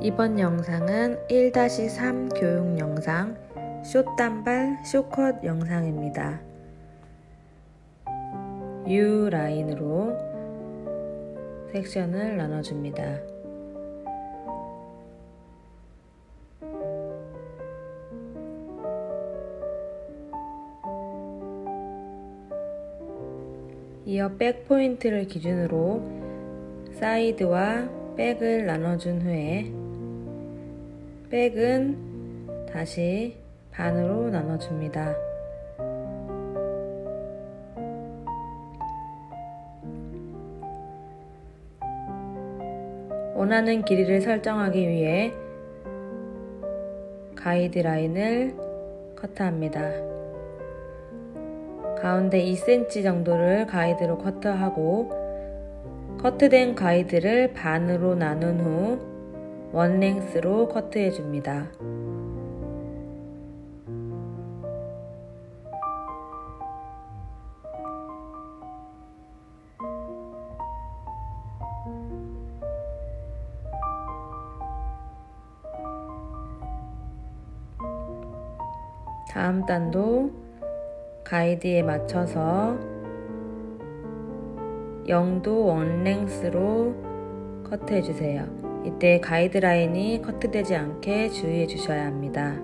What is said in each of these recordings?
이번 영상은 1-3 교육 영상 숏단발 쇼컷 영상입니다. U 라인으로 섹션을 나눠줍니다. 이어 백 포인트를 기준으로 사이드와 백을 나눠준 후에 백은 다시 반으로 나눠줍니다. 원하는 길이를 설정하기 위해 가이드라인을 커트합니다. 가운데 2cm 정도를 가이드로 커트하고 커트된 가이드를 반으로 나눈 후 원랭스로 커트해 줍니다. 다음 단도 가이드에 맞춰서 0도 원랭스로 커트해 주세요. 이때 가이드라인이 커트되지 않게 주의해 주셔야 합니다.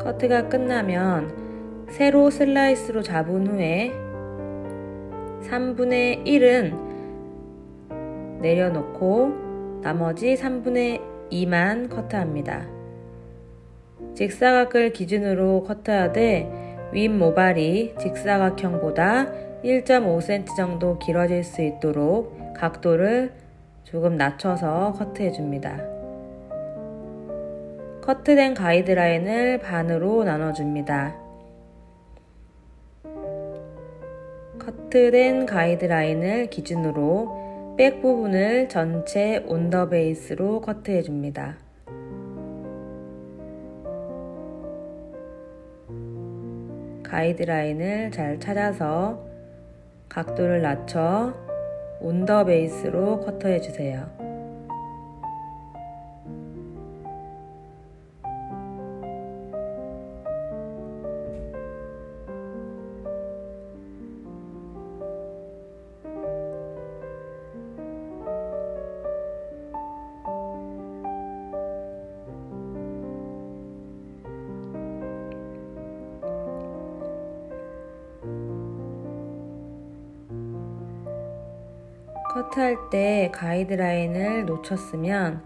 커트가 끝나면 세로 슬라이스로 잡은 후에 3분의 1은 내려놓고 나머지 3분의 2만 커트합니다. 직사각을 기준으로 커트하되 윗 모발이 직사각형보다 1.5cm 정도 길어질 수 있도록 각도를 조금 낮춰서 커트해 줍니다. 커트된 가이드라인을 반으로 나눠줍니다. 커트된 가이드라인을 기준으로 백 부분을 전체 온더 베이스로 커트해 줍니다. 가이드라인을 잘 찾아서 각도를 낮춰 온더 베이스로 커터해 주세요. 커트할 때 가이드라인을 놓쳤으면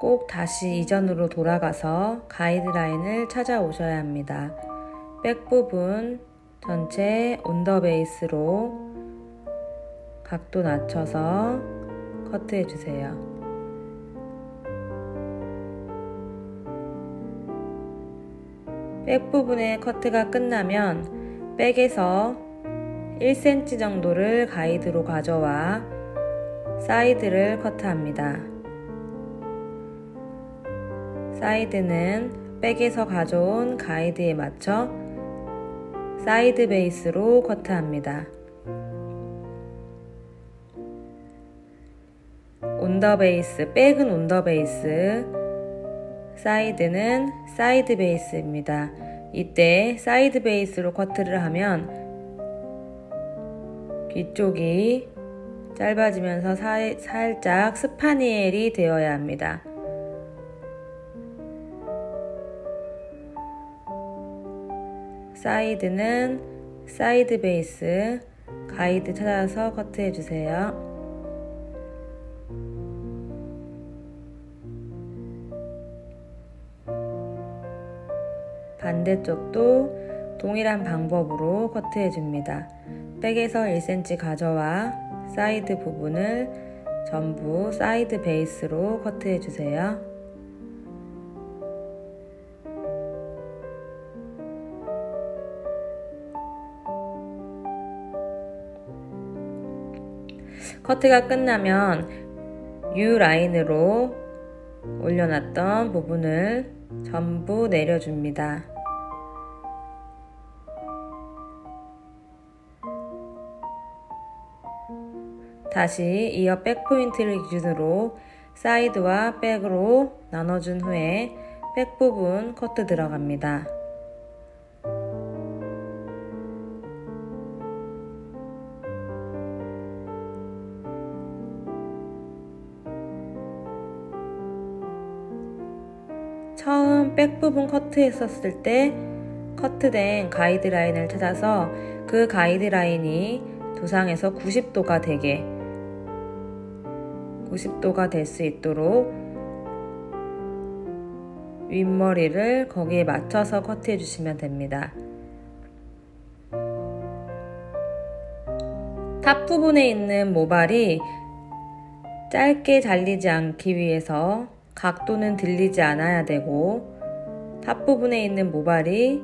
꼭 다시 이전으로 돌아가서 가이드라인을 찾아오셔야 합니다. 백 부분 전체 온더 베이스로 각도 낮춰서 커트해 주세요. 백 부분의 커트가 끝나면 백에서 1cm 정도를 가이드로 가져와 사이드를 커트합니다. 사이드는 백에서 가져온 가이드에 맞춰 사이드 베이스로 커트합니다. 온더 베이스, 백은 온더 베이스, 사이드는 사이드 베이스입니다. 이때 사이드 베이스로 커트를 하면 뒤쪽이 짧아지면서 사, 살짝 스파니엘이 되어야 합니다. 사이드는 사이드 베이스 가이드 찾아서 커트해 주세요. 반대쪽도 동일한 방법으로 커트해 줍니다. 백에서 1cm 가져와 사이드 부분을 전부 사이드 베이스로 커트해 주세요. 커트가 끝나면 U 라인으로 올려놨던 부분을 전부 내려줍니다. 다시 이어 백 포인트를 기준으로 사이드와 백으로 나눠준 후에 백 부분 커트 들어갑니다. 처음 백 부분 커트했었을 때 커트된 가이드라인을 찾아서 그 가이드라인이 두상에서 90도가 되게 90도가 될 수 있도록 윗머리를 거기에 맞춰서 커트해 주시면 됩니다. 탑 부분에 있는 모발이 짧게 잘리지 않기 위해서 각도는 들리지 않아야 되고 탑 부분에 있는 모발이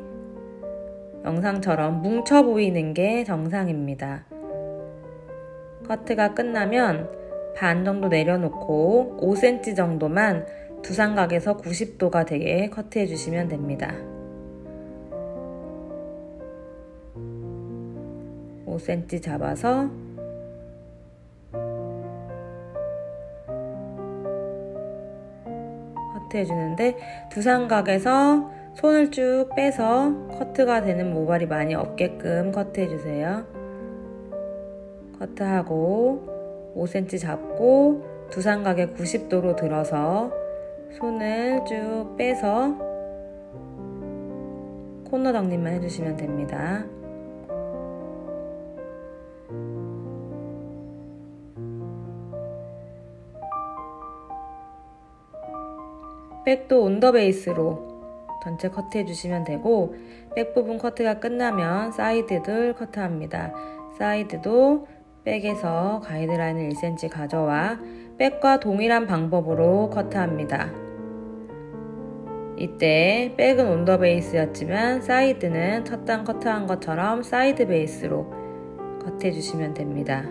영상처럼 뭉쳐 보이는 게 정상입니다. 커트가 끝나면 반 정도 내려놓고 5cm 정도만 두상각에서 90도가 되게 커트해 주시면 됩니다. 5cm 잡아서 커트해 주는데 두상각에서 손을 쭉 빼서 커트가 되는 모발이 많이 없게끔 커트해 주세요. 커트하고 5cm 잡고 두상각에 90도로 들어서 손을 쭉 빼서 코너 정리만 해주시면 됩니다. 백도 온더 베이스로 전체 커트 해주시면 되고 백 부분 커트가 끝나면 사이드도 커트합니다. 사이드도 백에서 가이드라인을 1cm 가져와 백과 동일한 방법으로 커트합니다. 이때 백은 온더 베이스였지만 사이드는 첫 단 커트한 것처럼 사이드 베이스로 커트해 주시면 됩니다.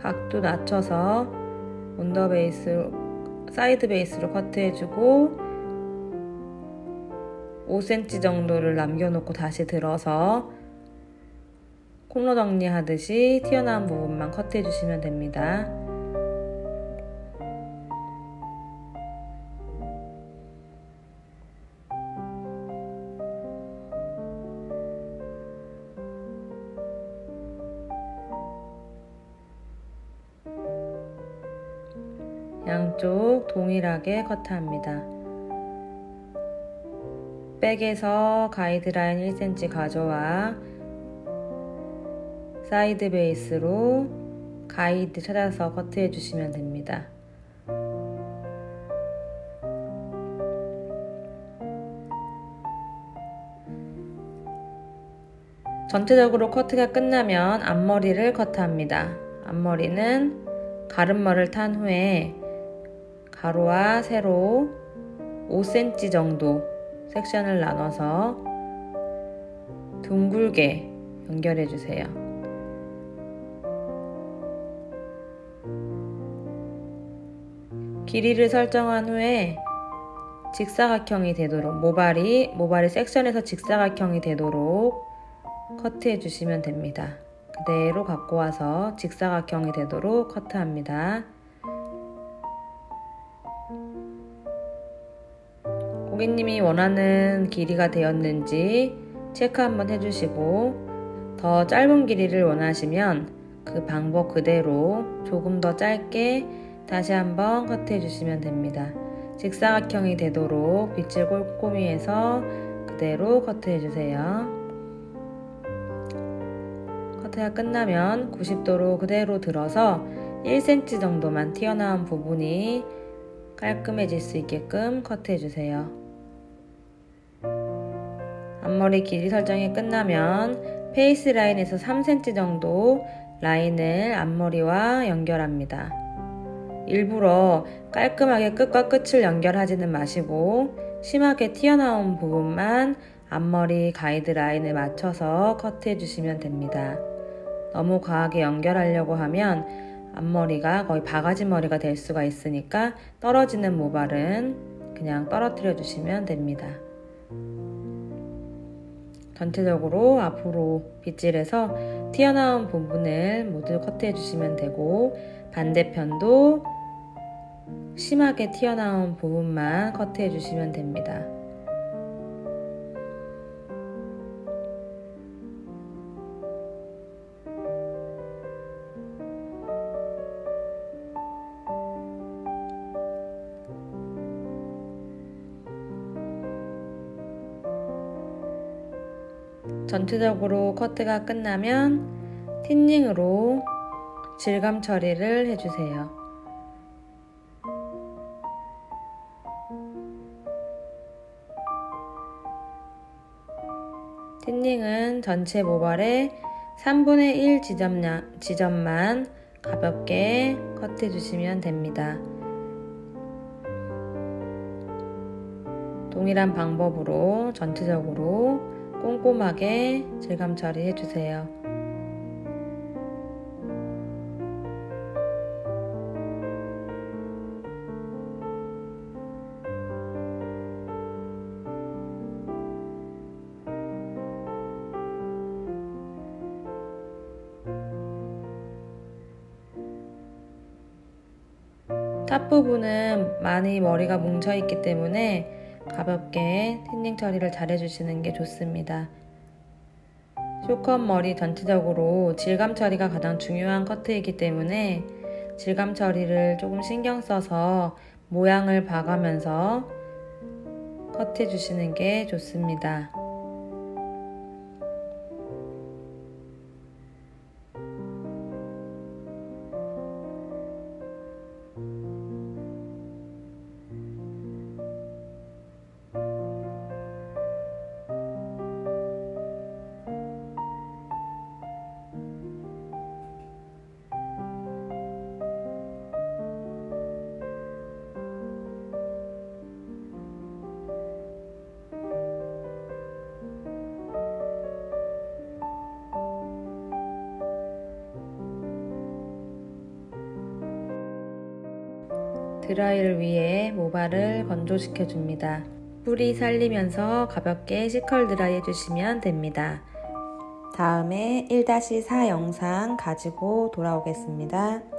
각도 낮춰서 온더 베이스, 사이드 베이스로 커트해주고 5cm 정도를 남겨놓고 다시 들어서 콤로 정리하듯이 튀어나온 부분만 커트해주시면 됩니다. 양쪽 동일하게 커트합니다. 백에서 가이드라인 1cm 가져와 사이드 베이스로 가이드 찾아서 커트해 주시면 됩니다. 전체적으로 커트가 끝나면 앞머리를 커트합니다. 앞머리는 가름머를 탄 후에 가로와 세로 5cm 정도 섹션을 나눠서 둥글게 연결해 주세요. 길이를 설정한 후에 직사각형이 되도록 모발이 모발이 섹션에서 직사각형이 되도록 커트해 주시면 됩니다. 그대로 갖고 와서 직사각형이 되도록 커트합니다. 고객님이 원하는 길이가 되었는지 체크 한번 해주시고 더 짧은 길이를 원하시면 그 방법 그대로 조금 더 짧게 다시 한번 커트해 주시면 됩니다. 직사각형이 되도록 빗질 꼼꼼히 해서 그대로 커트해 주세요. 커트가 끝나면 90도로 그대로 들어서 1cm 정도만 튀어나온 부분이 깔끔해질 수 있게끔 커트해 주세요. 앞머리 길이 설정이 끝나면 페이스 라인에서 3cm 정도 라인을 앞머리와 연결합니다. 일부러 깔끔하게 끝과 끝을 연결하지는 마시고 심하게 튀어나온 부분만 앞머리 가이드 라인에 맞춰서 커트해 주시면 됩니다. 너무 과하게 연결하려고 하면 앞머리가 거의 바가지 머리가 될 수가 있으니까 떨어지는 모발은 그냥 떨어뜨려 주시면 됩니다. 전체적으로 앞으로 빗질해서 튀어나온 부분을 모두 커트해 주시면 되고 반대편도 심하게 튀어나온 부분만 커트해 주시면 됩니다. 전체적으로 커트가 끝나면 틴닝으로 질감 처리를 해주세요. 틴닝은 전체 모발의 3분의 1 지점량, 지점만 가볍게 커트해 주시면 됩니다. 동일한 방법으로 전체적으로 꼼꼼하게 질감 처리해 주세요. 탑 부분은 많이 머리가 뭉쳐 있기 때문에 가볍게 틴닝 처리를 잘 해주시는 게 좋습니다. 쇼컷 머리 전체적으로 질감 처리가 가장 중요한 커트이기 때문에 질감 처리를 조금 신경 써서 모양을 봐가면서 커트해 주시는 게 좋습니다. 드라이를 위해 모발을 건조시켜 줍니다. 뿌리 살리면서 가볍게 시컬 드라이 해주시면 됩니다. 다음에 1-4 영상 가지고 돌아오겠습니다.